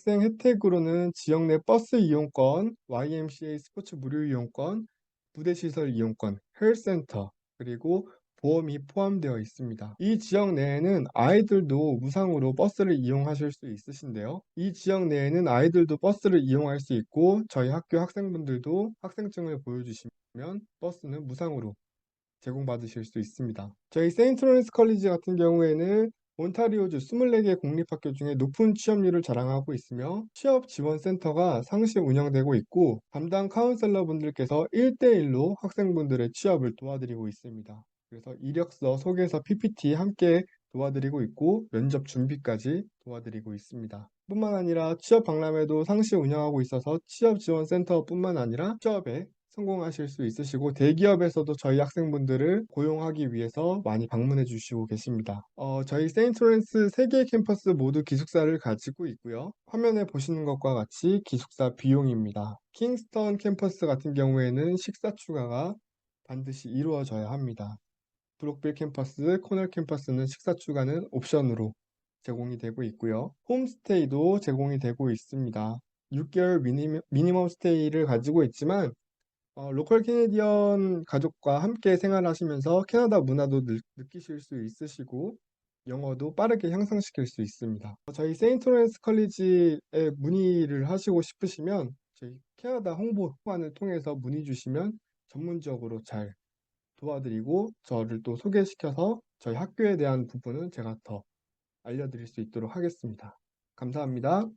학생 혜택으로는 지역 내 버스 이용권, YMCA 스포츠 무료 이용권, 부대시설 이용권, 헬스센터, 그리고 보험이 포함되어 있습니다. 이 지역 내에는 아이들도 무상으로 버스를 이용하실 수 있으신데요. 이 지역 내에는 아이들도 버스를 이용할 수 있고 저희 학교 학생분들도 학생증을 보여주시면 버스는 무상으로 제공받으실 수 있습니다. 저희 세인트 로렌스 컬리지 같은 경우에는 온타리오주 24개 공립학교 중에 높은 취업률을 자랑하고 있으며 취업 지원 센터가 상시 운영되고 있고 담당 카운셀러 분들께서 1대1로 학생분들의 취업을 도와드리고 있습니다. 그래서 이력서, 소개서, PPT 함께 도와드리고 있고 면접 준비까지 도와드리고 있습니다. 뿐만 아니라 취업 박람회도 상시 운영하고 있어서 취업 지원 센터뿐만 아니라 취업에 성공하실 수 있으시고 대기업에서도 저희 학생분들을 고용하기 위해서 많이 방문해 주시고 계십니다. 어, 저희 세인트로렌스 3개 캠퍼스 모두 기숙사를 가지고 있고요. 화면에 보시는 것과 같이 기숙사 비용입니다. 킹스턴 캠퍼스 같은 경우에는 식사 추가가 반드시 이루어져야 합니다. 브록빌 캠퍼스, 코널 캠퍼스는 식사 추가는 옵션으로 제공이 되고 있고요. 홈스테이도 제공이 되고 있습니다. 6개월 미니, 미니멈 스테이를 가지고 있지만 어, 로컬 캐네디언 가족과 함께 생활하시면서 캐나다 문화도 느, 느끼실 수 있으시고 영어도 빠르게 향상시킬 수 있습니다. 저희 세인트로렌스 컬리지에 문의를 하시고 싶으시면 저희 캐나다 홍보관을 통해서 문의 주시면 전문적으로 잘 도와드리고 저를 또 소개시켜서 저희 학교에 대한 부분은 제가 더 알려드릴 수 있도록 하겠습니다. 감사합니다.